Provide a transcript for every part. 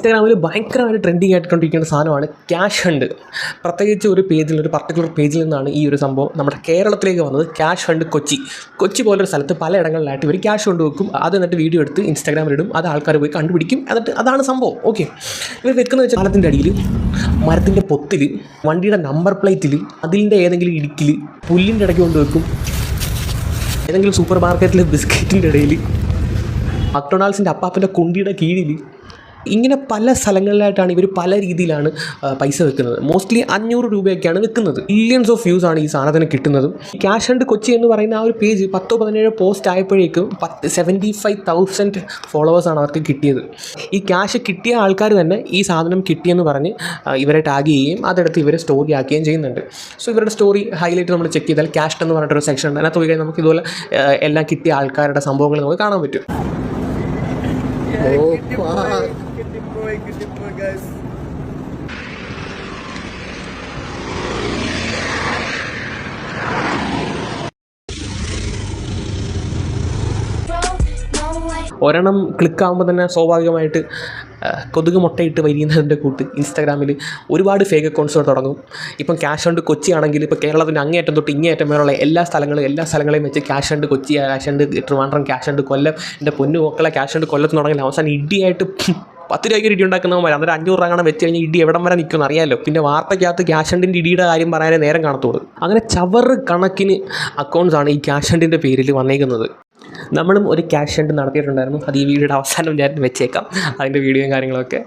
ഇൻസ്റ്റാഗ്രാമിൽ ഭയങ്കരമായിട്ട് ട്രെൻഡിങ് ആയിക്കൊണ്ടിരിക്കുന്ന സാധനമാണ് ക്യാഷ് ഹണ്ട് പ്രത്യേകിച്ച് ഒരു പേജിൽ ഒരു പർട്ടിക്കുലർ പേജിൽ നിന്നാണ് ഈ ഒരു സംഭവം നമ്മുടെ കേരളത്തിലേക്ക് വന്നത്. Cash hunt Kochi. കൊച്ചി പോലൊരു സ്ഥലത്ത് പലയിടങ്ങളിലായിട്ട് ഇവർ ക്യാഷ് കൊണ്ട് വെക്കും. അത് എന്നിട്ട് വീഡിയോ എടുത്ത് ഇൻസ്റ്റാഗ്രാമിലിടും അത് ആൾക്കാർ പോയി കണ്ടുപിടിക്കും. എന്നിട്ട് അതാണ് സംഭവം. ഓക്കെ ഇവർ വെക്കുന്ന വെച്ചാൽ പാലത്തിന്റെ അടിയിൽ മരത്തിന്റെ പൊത്തിൽ വണ്ടിയുടെ നമ്പർ പ്ലേറ്റിൽ അതിന്റെ ഏതെങ്കിലും ഇടുക്കിൽ പുല്ലിന്റെ ഇടയ്ക്ക് കൊണ്ട് വെക്കും. ഏതെങ്കിലും സൂപ്പർ മാർക്കറ്റിലെ ബിസ്ക്കറ്റിന്റെ ഇടയിൽ മക്ഡൊണാൾഡ്സിന്റെ അപ്പാപ്പന്റെ കുണ്ടിയുടെ കീഴിൽ ഇങ്ങനെ പല സ്ഥലങ്ങളിലായിട്ടാണ് ഇവർ പല രീതിയിലാണ് പൈസ വെക്കുന്നത്. മോസ്റ്റ്ലി അഞ്ഞൂറ് രൂപയൊക്കെയാണ് വെക്കുന്നത്. മില്യൺസ് ഓഫ് വ്യൂസ് ആണ് ഈ സാധനത്തിന് കിട്ടുന്നതും. ക്യാഷ് ആൻഡ് കൊച്ചി എന്ന് പറയുന്ന ആ ഒരു പേജ് പത്തോ പതിനേഴോ പോസ്റ്റ് ആയപ്പോഴേക്കും പത്ത് സെവന്റി ഫൈവ് തൗസൻഡ് ഫോളോവേഴ്സാണ് അവർക്ക് കിട്ടിയത്. ഈ ക്യാഷ് കിട്ടിയ ആൾക്കാർ തന്നെ ഈ സാധനം കിട്ടിയെന്ന് പറഞ്ഞ് ഇവരെ ടാഗ് ചെയ്യുകയും അതെടുത്ത് ഇവരെ സ്റ്റോറി ആക്കുകയും ചെയ്യുന്നുണ്ട്. സോ ഇവരുടെ സ്റ്റോറി ഹൈലൈറ്റ് നമ്മൾ ചെക്ക് ചെയ്താൽ ക്യാഷ് എന്ന് പറഞ്ഞിട്ടൊരു സെക്ഷൻ ഉണ്ട്. അതിനകത്ത് പോയി കഴിഞ്ഞാൽ നമുക്ക് ഇതുപോലെ എല്ലാം കിട്ടിയ ആൾക്കാരുടെ സംഭവങ്ങൾ നമുക്ക് കാണാൻ പറ്റും. Kitty boy, guys. ഒരെണ്ണം ക്ലിക്കാകുമ്പോൾ തന്നെ സ്വാഭാവികമായിട്ട് കൊതുക് മുട്ടയിട്ട് വരിയുന്നതിന്റെ കൂട്ട് ഇൻസ്റ്റാഗ്രാമിൽ ഒരുപാട് ഫേക്ക് അക്കൗണ്ട്സുകൾ തുടങ്ങും ഇപ്പം ക്യാഷ് ഉണ്ട് കൊച്ചി ആണെങ്കിൽ ഇപ്പോൾ കേരളത്തിന്റെ അങ്ങേയറ്റം തൊട്ട് ഇങ്ങേയറ്റം വരെയുള്ള എല്ലാ സ്ഥലങ്ങളും എല്ലാ സ്ഥലങ്ങളെയും വെച്ച് ക്യാഷ് ഉണ്ട് കൊച്ചി ക്യാഷ് ഉണ്ട് ട്രിവാൻഡ്രം ക്യാഷ് ഉണ്ട് കൊല്ലം എന്റെ പൊന്നു മക്കളെ ക്യാഷ് ഉണ്ട് കൊല്ലത്ത് തുടങ്ങി അവസാനം ഇടിയായിട്ട് പത്ത് രൂപയ്ക്ക് ഇടി ഉണ്ടാക്കുന്നവന്മാർ അന്നേരം അഞ്ഞൂറ് രൂപ കാണാൻ വെച്ച് കഴിഞ്ഞാൽ ഇടി എവിടം വരെ നിൽക്കുമെന്ന് അറിയാമല്ലോ പിന്നെ വാർത്തയ്ക്കകത്ത് ക്യാഷ് ഹണ്ടിന്റെ ഇടിയുടെ കാര്യം പറയാനേ നേരം കാണത്തുള്ളൂ. അങ്ങനെ ചവറ് കണക്കിന് അക്കൗണ്ട്സാണ് ഈ ക്യാഷ് ഹണ്ടിന്റെ പേരിൽ വന്നേക്കുന്നത്. നമ്മളും ഒരു ക്യാഷ് ഹണ്ട് നടത്തിയിട്ടുണ്ടായിരുന്നു. അത് ഈ വീഡിയോയുടെ അവസാനം ഞാൻ വെച്ചേക്കാം. അതിന്റെ വീഡിയോയും കാര്യങ്ങളൊക്കെ.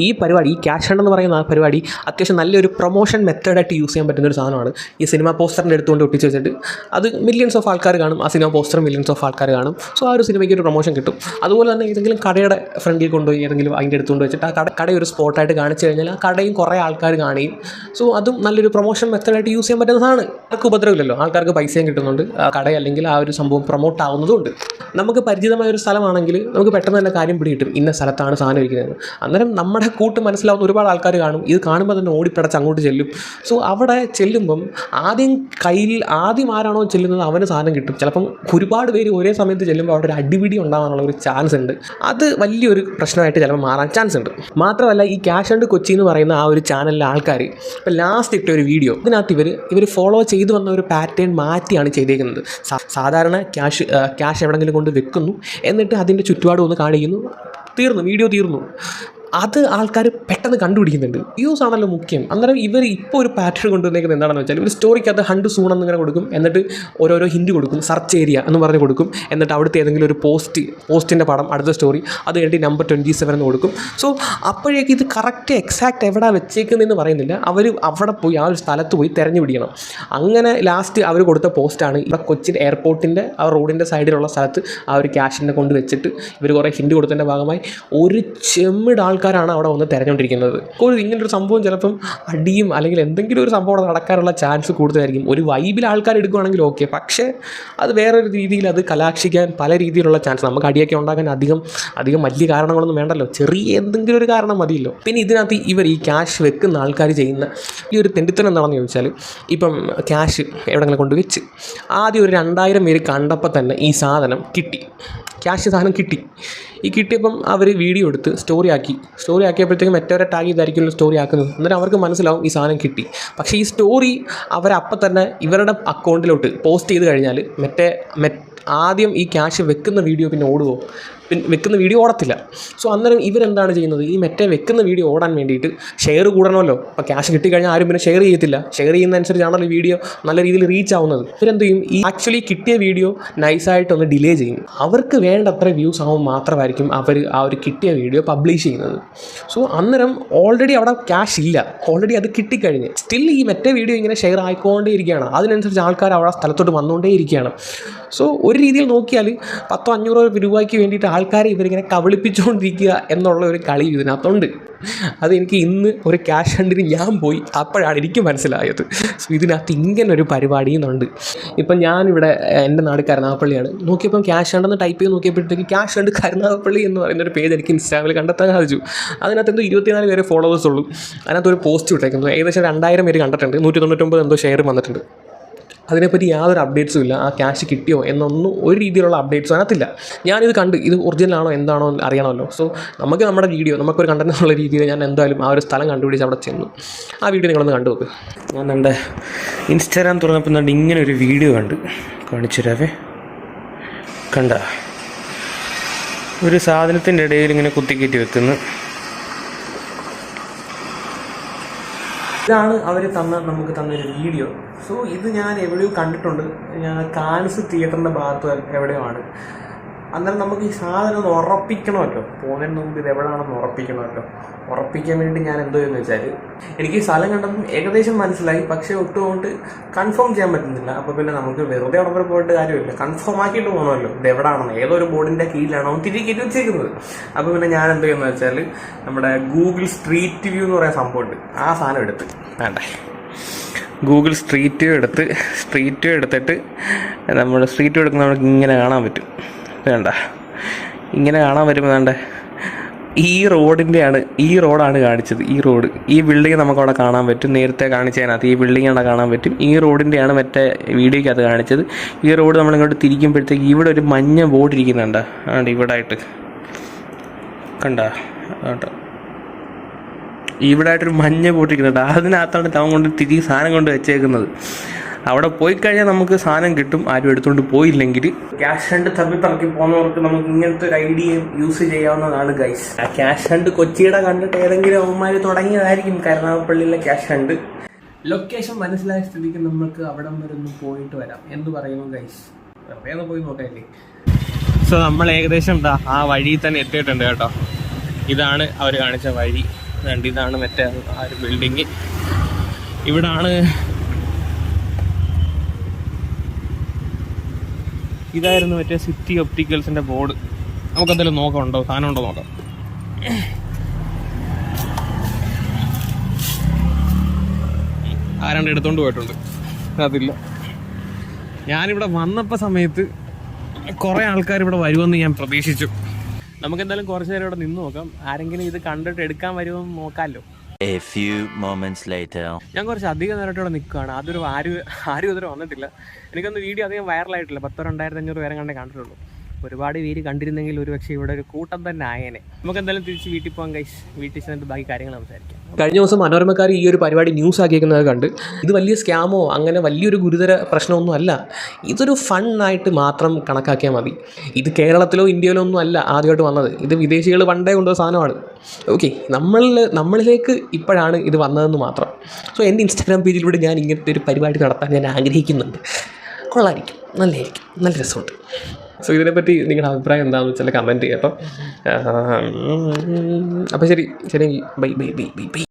ഈ പരിപാടി ഈ ക്യാഷ് ഹണ്ട് എന്ന് പറയുന്ന ആ പരിപാടി അത്യാവശ്യം നല്ലൊരു പ്രൊമോഷൻ മെത്തേഡായിട്ട് യൂസ് ചെയ്യാൻ പറ്റുന്ന ഒരു സാധനമാണ്. ഈ സിനിമ പോസ്റ്ററിന്റെ എടുത്തുകൊണ്ട് ഒട്ടിച്ച് വെച്ചിട്ട് അത് മില്യൺസ് ഓഫ് ആൾക്കാർ കാണും. ആ സിനിമ പോസ്റ്റർ മില്യൺസ് ഓഫ് ആൾക്കാർ കാണും. സോ ആ ഒരു സിനിമയ്ക്ക് ഒരു പ്രൊമോഷൻ കിട്ടും. അതുപോലെ തന്നെ ഏതെങ്കിലും കടയുടെ ഫ്രണ്ടിൽ കൊണ്ടുപോയി ഏതെങ്കിലും അതിന്റെ അടുത്തുകൊണ്ട് വെച്ചിട്ട് ആ കട ഒരു സ്പോട്ടായിട്ട് കാണിച്ചു കഴിഞ്ഞാൽ ആ കടയും കുറേ ആൾക്കാർ കാണുകയും. സോ അതും നല്ലൊരു പ്രൊമോഷൻ മെത്തേഡായിട്ട് യൂസ് ചെയ്യാൻ പറ്റുന്നതാണ് ആർക്ക് ഉപദ്രവമില്ലല്ലോ. ആൾക്കാർക്ക് പൈസയും കിട്ടുന്നുണ്ട്. ആ കട അല്ലെങ്കിൽ ആ ഒരു സംഭവം പ്രൊമോട്ട് ആവുന്നതുകൊണ്ട് നമുക്ക് പരിചിതമായ ഒരു സ്ഥലമാണെങ്കിൽ നമുക്ക് പെട്ടെന്ന് തന്നെ കാര്യം പിടികിട്ടും. ഇന്ന സ്ഥലത്താണ് സാധനം ഇരിക്കുന്നത്. അന്നേരം നമ്മുടെ കൂട്ട് മനസ്സിലാവുന്ന ഒരുപാട് ആൾക്കാർ കാണും. ഇത് കാണുമ്പോൾ തന്നെ ഓടിപ്പടച്ച് അങ്ങോട്ട് ചെല്ലും. സോ അവിടെ ചെല്ലുമ്പം ആദ്യം കയ്യിൽ ആദ്യം ആരാണോ ചെല്ലുന്നത് അവന് സാധനം കിട്ടും. ചിലപ്പം ഒരുപാട് പേര് ഒരേ സമയത്ത് ചെല്ലുമ്പോൾ അവിടെ ഒരു അടിപിടി ഉണ്ടാകാനുള്ള ഒരു ചാൻസ് ഉണ്ട്. അത് വലിയൊരു പ്രശ്നമായിട്ട് ചിലപ്പോൾ മാറാൻ ചാൻസ് ഉണ്ട്. മാത്രമല്ല ഈ ക്യാഷ് ആൻഡ് കൊച്ചി എന്ന് പറയുന്ന ആ ഒരു ചാനലിലെ ആൾക്കാർ ഇപ്പം ലാസ്റ്റ് ഇട്ട ഒരു വീഡിയോ ഇതിനകത്ത് ഇവർ ഇവർ ഫോളോ ചെയ്തു വന്ന ഒരു പാറ്റേൺ മാറ്റിയാണ് ചെയ്തേക്കുന്നത്. സാധാരണ ക്യാഷ് ക്യാഷ് എവിടെങ്കിലും കൊണ്ട് വെക്കുന്നു. എന്നിട്ട് അതിന്റെ ചുറ്റുപാടും ഒന്ന് കാണിക്കുന്നു. തീർന്നു. വീഡിയോ തീർന്നു. അത് ആൾക്കാർ പെട്ടെന്ന് കണ്ടുപിടിക്കുന്നുണ്ട്. വ്യൂസ് ആണല്ലോ മുഖ്യം. അന്നേരം ഇവർ ഇപ്പോൾ ഒരു പാറ്റേൺ കൊണ്ടുവന്നേക്കുന്നത് എന്താണെന്ന് വെച്ചാൽ ഇവർ സ്റ്റോറിക്കകത്ത് ഹണ്ട് സൂൺ എന്നിങ്ങനെ കൊടുക്കും. എന്നിട്ട് ഓരോരോ ഹിൻഡ് കൊടുക്കും. സർച്ച് ഏരിയ എന്ന് പറഞ്ഞ് കൊടുക്കും. എന്നിട്ട് അവിടുത്തെ ഏതെങ്കിലും ഒരു പോസ്റ്റ് പോസ്റ്റിന്റെ പടം അടുത്ത സ്റ്റോറി അത് കഴിഞ്ഞിട്ട് നമ്പർ ട്വന്റി സെവൻ എന്ന് കൊടുക്കും. സോ അപ്പോഴേക്ക് ഇത് കറക്റ്റ് എക്സാക്റ്റ് എവിടെ വെച്ചേക്കുന്നതെന്ന് പറയുന്നില്ല. അവർ അവിടെ പോയി ആ ഒരു സ്ഥലത്ത് പോയി തിരഞ്ഞു പിടിക്കണം. അങ്ങനെ ലാസ്റ്റ് അവർ കൊടുത്ത പോസ്റ്റാണ് ഇവിടെ കൊച്ചിൻ എയർപോർട്ടിന്റെ ആ റോഡിന്റെ സൈഡിലുള്ള സ്ഥലത്ത് ആ ഒരു ക്യാഷിനെ കൊണ്ട് വെച്ചിട്ട് ഇവർ കുറേ ഹിൻഡ് കൊടുത്തതിന്റെ ഭാഗമായി. ഒരു ചെമ്മിട് ആൾക്കാരാണ് അവിടെ വന്ന് തിരഞ്ഞുകൊണ്ടിരിക്കുന്നത്. ഒരു ഇങ്ങനൊരു സംഭവം ചിലപ്പം അടിയും അല്ലെങ്കിൽ എന്തെങ്കിലും ഒരു സംഭവം നടക്കാനുള്ള ചാൻസ് കൂടുതലായിരിക്കും. ഒരു വൈബിൽ ആൾക്കാർ എടുക്കുകയാണെങ്കിൽ ഓക്കെ പക്ഷേ അത് വേറൊരു രീതിയിൽ അത് കലാക്ഷിക്കാൻ പല രീതിയിലുള്ള ചാൻസ് നമുക്ക് അടിയൊക്കെ ഉണ്ടാക്കാൻ അധികം അധികം വലിയ കാരണങ്ങളൊന്നും വേണ്ടല്ലോ. ചെറിയ എന്തെങ്കിലും ഒരു കാരണം മതിയല്ലോ. പിന്നെ ഇതിനകത്ത് ഇവർ ഈ ക്യാഷ് വെക്കുന്ന ആൾക്കാർ ചെയ്യുന്ന ഈ ഒരു തെണ്ടിത്തനം എന്താണെന്ന് ചോദിച്ചാൽ ഇപ്പം ക്യാഷ് എവിടെങ്കിലും കൊണ്ട് വെച്ച് ആദ്യം ഒരു രണ്ടായിരം പേര് കണ്ടപ്പോൾ തന്നെ ഈ സാധനം കിട്ടി. ക്യാഷ് സാധനം കിട്ടി. ഈ കിട്ടിയപ്പം അവർ വീഡിയോ എടുത്ത് സ്റ്റോറി ആക്കി. സ്റ്റോറി ആക്കിയപ്പോഴത്തേക്കും മറ്റവരെ ടാഗ് ചെയ്തായിരിക്കുമല്ലോ സ്റ്റോറി ആക്കുന്നത്. അന്നേരം അവർക്ക് മനസ്സിലാവും ഈ സാധനം കിട്ടി. പക്ഷേ ഈ സ്റ്റോറി അവരപ്പം തന്നെ ഇവരുടെ അക്കൗണ്ടിലോട്ട് പോസ്റ്റ് ചെയ്ത് കഴിഞ്ഞാൽ മറ്റേ ആദ്യം ഈ ക്യാഷ് വെക്കുന്ന വീഡിയോ പിന്നെ പിന്നെ വെക്കുന്ന വീഡിയോ ഓടത്തില്ല. സോ അന്നേരം ഇവരെന്താണ് ചെയ്യുന്നത്? ഈ മറ്റേ വെക്കുന്ന വീഡിയോ ഓടാൻ വേണ്ടിയിട്ട് ഷെയർ കൂടണമല്ലോ. അപ്പോൾ ക്യാഷ് കിട്ടിക്കഴിഞ്ഞാൽ ആരും പിന്നെ ഷെയർ ചെയ്യത്തില്ല. ഷെയർ ചെയ്യുന്നതനുസരിച്ചാണല്ലോ വീഡിയോ നല്ല രീതിയിൽ റീച്ച് ആവുന്നത് ഇവരെന്ത് ചെയ്യും ഈ ആക്ച്വലി കിട്ടിയ വീഡിയോ നൈസായിട്ടൊന്ന് ഡിലേ ചെയ്യും. അവർക്ക് വേണ്ടത്ര വ്യൂസ് ആവും മാത്രമായിരിക്കും അവർ ആ ഒരു കിട്ടിയ വീഡിയോ പബ്ലിഷ് ചെയ്യുന്നത്. സോ അന്നേരം ഓൾറെഡി അവിടെ ക്യാഷ് ഇല്ല. ഓൾറെഡി അത് കിട്ടിക്കഴിഞ്ഞ്. സ്റ്റിൽ ഈ മറ്റേ വീഡിയോ ഇങ്ങനെ ഷെയർ ആയിക്കൊണ്ടേ ഇരിക്കുകയാണ് അതിനനുസരിച്ച് ആൾക്കാർ അവിടെ സ്ഥലത്തോട്ട് വന്നുകൊണ്ടേ ഇരിക്കുകയാണ് സോ ഒരു രീതിയിൽ നോക്കിയാൽ പത്തോ അഞ്ഞൂറോ രൂപയ്ക്ക് വേണ്ടിയിട്ട് ആൾക്കാരെ ഇവരിങ്ങനെ കബളിപ്പിച്ചുകൊണ്ടിരിക്കുക എന്നുള്ള ഒരു കളി ഇതിനകത്തുണ്ട്. അതെനിക്ക് ഇന്ന് ഒരു ക്യാഷ് ഹണ്ടിന് ഞാൻ പോയി അപ്പോഴാണ് എനിക്ക് മനസ്സിലായത്. സോ ഇതിനകത്ത് ഇങ്ങനെ ഒരു പരിപാടിയുന്നുണ്ട് ഇപ്പം ഞാനിവിടെ എന്റെ നാട് കരുനാഗപ്പള്ളിയാണ്. നോക്കിയപ്പം ക്യാഷ് ഹണ്ടെന്ന് ടൈപ്പ് ചെയ്ത് നോക്കിയപ്പോഴത്തേക്ക് ക്യാഷ് ഹണ്ട് കരുനാഗപ്പള്ളി എന്ന് പറയുന്ന ഒരു പേജ് എനിക്ക് ഇൻസ്റ്റാഗ്രാമിൽ കണ്ടെത്താൻ സാധിച്ചു. അതിനകത്ത് എന്തോ ഇരുപത്തിനാല് പേരെ ഫോളോവേഴ്സ് ഉള്ളൂ. അതിനകത്ത് ഒരു പോസ്റ്റ് വിട്ടേക്കുന്നു ഏകദേശം രണ്ടായിരം പേര് കണ്ടിട്ടുണ്ട്. നൂറ്റി തൊണ്ണൂറ്റൊമ്പത് എന്തോ ഷെയർ വന്നിട്ടുണ്ട്. അതിനെപ്പറ്റി യാതൊരു അപ്ഡേറ്റ്സും ഇല്ല. ആ ക്യാഷ് കിട്ടിയോ എന്നൊന്നും ഒരു രീതിയിലുള്ള അപ്ഡേറ്റ്സും അതിനകത്തില്ല. ഞാനിത് കണ്ട് ഇത് ഒറിജിനലാണോ എന്താണോ അറിയണമല്ലോ. സോ നമുക്ക് നമ്മുടെ വീഡിയോ നമുക്കൊരു കണ്ടന്റ് എന്നുള്ള രീതിയിൽ ഞാൻ എന്തായാലും ആ ഒരു സ്ഥലം കണ്ടുപിടിച്ച് അവിടെ ചെന്നു. ആ വീഡിയോ നിങ്ങളൊന്ന് കണ്ടു നോക്ക്. ഞാൻ എന്റെ ഇൻസ്റ്റാഗ്രാം തുറന്നപ്പോൾ കണ്ട് ഇങ്ങനെ ഒരു വീഡിയോ കണ്ട്. കാണിച്ചു തരാവേ. കണ്ട? ഒരു സാധനത്തിന്റെ ഇടയിൽ ഇങ്ങനെ കുത്തിക്കയറ്റി വെക്കുന്നു. ഇതാണ് അവർ തന്ന നമുക്ക് തന്നൊരു വീഡിയോ സോ ഇത് ഞാൻ എവിടെയോ കണ്ടിട്ടുണ്ട്. ഞാൻ കാൻസ് തിയേറ്ററിന്റെ ഭാഗത്ത് എവിടെയോ ആണ് അന്നേരം നമുക്ക് ഈ സാധനം ഒന്ന് ഉറപ്പിക്കണമല്ലോ. പോകുന്നതിന് മുമ്പ് ഇത് എവിടെയാണെന്ന് ഉറപ്പിക്കണമല്ലോ. ഉറപ്പിക്കാൻ വേണ്ടി ഞാൻ എന്തോ എന്ന് വെച്ചാൽ എനിക്ക് സ്ഥലം കണ്ടപ്പോൾ ഏകദേശം മനസ്സിലായി. പക്ഷേ ഒട്ടും കൊണ്ട് കൺഫേം ചെയ്യാൻ പറ്റുന്നില്ല. അപ്പോൾ പിന്നെ നമുക്ക് വെറുതെ അവിടെ പോയിട്ട് കാര്യമില്ല. കൺഫേം ആക്കിയിട്ട് പോകണമല്ലോ ഇത് എവിടെയാണെന്ന് ഏതൊരു ബോർഡിന്റെ കീഴിലാണോ തിരികെ കയറ്റി അപ്പോൾ പിന്നെ ഞാൻ എന്തോ എന്ന് വെച്ചാൽ നമ്മുടെ ഗൂഗിൾ സ്ട്രീറ്റ് വ്യൂ എന്ന് പറയുന്ന സംഭവമുണ്ട്. ആ സാധനം എടുത്ത്. വേണ്ടേ. ഗൂഗിൾ സ്ട്രീറ്റ് വ്യൂ എടുത്ത് സ്ട്രീറ്റ് വ്യൂ എടുത്തിട്ട് നമ്മൾ സ്ട്രീറ്റ് വ്യൂ എടുക്കുന്ന നമുക്ക് ഇങ്ങനെ കാണാൻ പറ്റും. വേണ്ട. ഇങ്ങനെ കാണാൻ വരുമ്പോൾ വേണ്ട. ഈ റോഡിന്റെയാണ് ഈ റോഡാണ് കാണിച്ചത്. ഈ റോഡ്. ഈ ബിൽഡിംഗ് നമുക്ക് അവിടെ കാണാൻ പറ്റും. നേരത്തെ കാണിച്ചതിനകത്ത് ഈ ബിൽഡിംഗ് അവിടെ കാണാൻ പറ്റും. ഈ റോഡിന്റെയാണ് മറ്റേ വീഡിയോയ്ക്കകത്ത് കാണിച്ചത്. ഈ റോഡ് നമ്മൾ ഇങ്ങോട്ട് തിരിക്കുമ്പോഴത്തേക്ക് ഇവിടെ ഒരു മഞ്ഞ ബോർഡ് ഇരിക്കുന്നുണ്ട്. ആണ്ട് ഇവിടെ ആയിട്ട് കണ്ട? കേട്ടോ ഇവിടെ ആയിട്ടൊരു മഞ്ഞ പൊട്ടിക്കുന്നുണ്ട് അതിനകത്താണ് ടൗൺ കൊണ്ട് തിരി സാധനം കൊണ്ട് വെച്ചേക്കുന്നത്. അവിടെ പോയി കഴിഞ്ഞാൽ നമുക്ക് സാധനം കിട്ടും. ആരും എടുത്തുകൊണ്ട് പോയില്ലെങ്കിൽ. ക്യാഷ് ഹണ്ട് തപ്പി പറക്കി പോകുന്നവർക്ക് നമുക്ക് ഇങ്ങനത്തെ ഒരു ഐഡിയയും യൂസ് ചെയ്യാവുന്നതാണ് ഗൈസ് ആ ക്യാഷ് ഹണ്ട് കൊച്ചിയുടെ കണ്ടിട്ട് ഏതെങ്കിലും അവന്മാർ തുടങ്ങിയതായിരിക്കും കരുനാഗപ്പള്ളിയിലെ ക്യാഷ് ഹണ്ട് ലൊക്കേഷൻ മനസ്സിലായ സ്ഥിതിക്ക് നമുക്ക് അവിടം വരെ ഒന്ന് പോയിട്ട് വരാം. എന്ന് പറയുന്നു ഗൈസ് ഒന്ന് പോയി നോക്കാല്ലേ സോ നമ്മൾ ഏകദേശം ആ വഴിയിൽ തന്നെ എത്തിയിട്ടുണ്ട് കേട്ടോ. ഇതാണ് അവർ കാണിച്ച വഴി. രണ്ട് ഇതാണ് മറ്റേ ആ ഒരു ബിൽഡിങ് ഇവിടാണ് ഇതായിരുന്നു മറ്റേ സിറ്റി ഒപ്റ്റിക്കൽസിന്റെ ബോർഡ് നമുക്ക് എന്തെങ്കിലും നോക്കാം സാധനം ഉണ്ടോ നോക്കാം. ആരാണ്ട് എടുത്തോണ്ട് പോയിട്ടുണ്ട്. അതില്ല. ഞാനിവിടെ വന്നപ്പോൾ സമയത്ത് കുറേ ആൾക്കാർ ഇവിടെ വരുമെന്ന് ഞാൻ പ്രതീക്ഷിച്ചു. നമുക്ക് എന്തായാലും കുറച്ച് നേരം ഇവിടെ നിന്ന് നോക്കാം. ആരെങ്കിലും ഇത് കണ്ടിട്ട് എടുക്കാൻ വരുമോ നോക്കാമല്ലോ. A few moments later. ഞാൻ കുറച്ച് അധികം നേരമായിട്ട് ഇവിടെ നിൽക്കുകയാണ്. അതൊരു ആരും ആരും ഇതുവരെ വന്നിട്ടില്ല. എനിക്കൊന്ന് വീഡിയോ അധികം വൈറലായിട്ടില്ല പത്തോ രണ്ടായിരത്തി അഞ്ഞൂറ് പേരെ കണ്ടേ കണ്ടിട്ടുള്ളൂ. ഒരുപാട് പേര് കണ്ടിരുന്നെങ്കിൽ ഒരു പക്ഷേ ഇവിടെ ഒരു കൂട്ടം തന്നെ ആയേനെ. നമുക്ക് എന്തായാലും തിരിച്ച് വീട്ടിൽ പോകാൻ കൈസ് വീട്ടിൽ ചെന്നിട്ട് ബാക്കി കാര്യങ്ങൾ സംസാരിക്കാം. കഴിഞ്ഞ ദിവസം മനോരമക്കാർ ഈ ഒരു പരിപാടി ന്യൂസ് ആക്കിയിരിക്കുന്നത് കണ്ട് ഇത് വലിയ സ്കാമോ അങ്ങനെ വലിയൊരു ഗുരുതര പ്രശ്നമൊന്നും അല്ല. ഇതൊരു ഫണ്ണായിട്ട് മാത്രം കണക്കാക്കിയാൽ മതി. ഇത് കേരളത്തിലോ ഇന്ത്യയിലോ ഒന്നും അല്ല ആദ്യമായിട്ട് വന്നത്. ഇത് വിദേശികൾ പണ്ടേ കൊണ്ടുവന്ന സാധനമാണ്. ഓക്കെ നമ്മളിൽ നമ്മളിലേക്ക് ഇപ്പോഴാണ് ഇത് വന്നതെന്ന് മാത്രം. സോ എന്റെ ഇൻസ്റ്റാഗ്രാം പേജിലൂടെ ഞാൻ ഇങ്ങനത്തെ ഒരു പരിപാടി നടത്താൻ ഞാൻ ആഗ്രഹിക്കുന്നുണ്ട്. കൊള്ളായിരിക്കും. നല്ലതായിരിക്കും നല്ല രസമുണ്ട് സോ ഇതിനെപ്പറ്റി നിങ്ങളുടെ അഭിപ്രായം എന്താണെന്ന് വെച്ചാൽ കമന്റ് ചെയ്യാം. അപ്പം ശരി ശരി bye bye bye bye bye.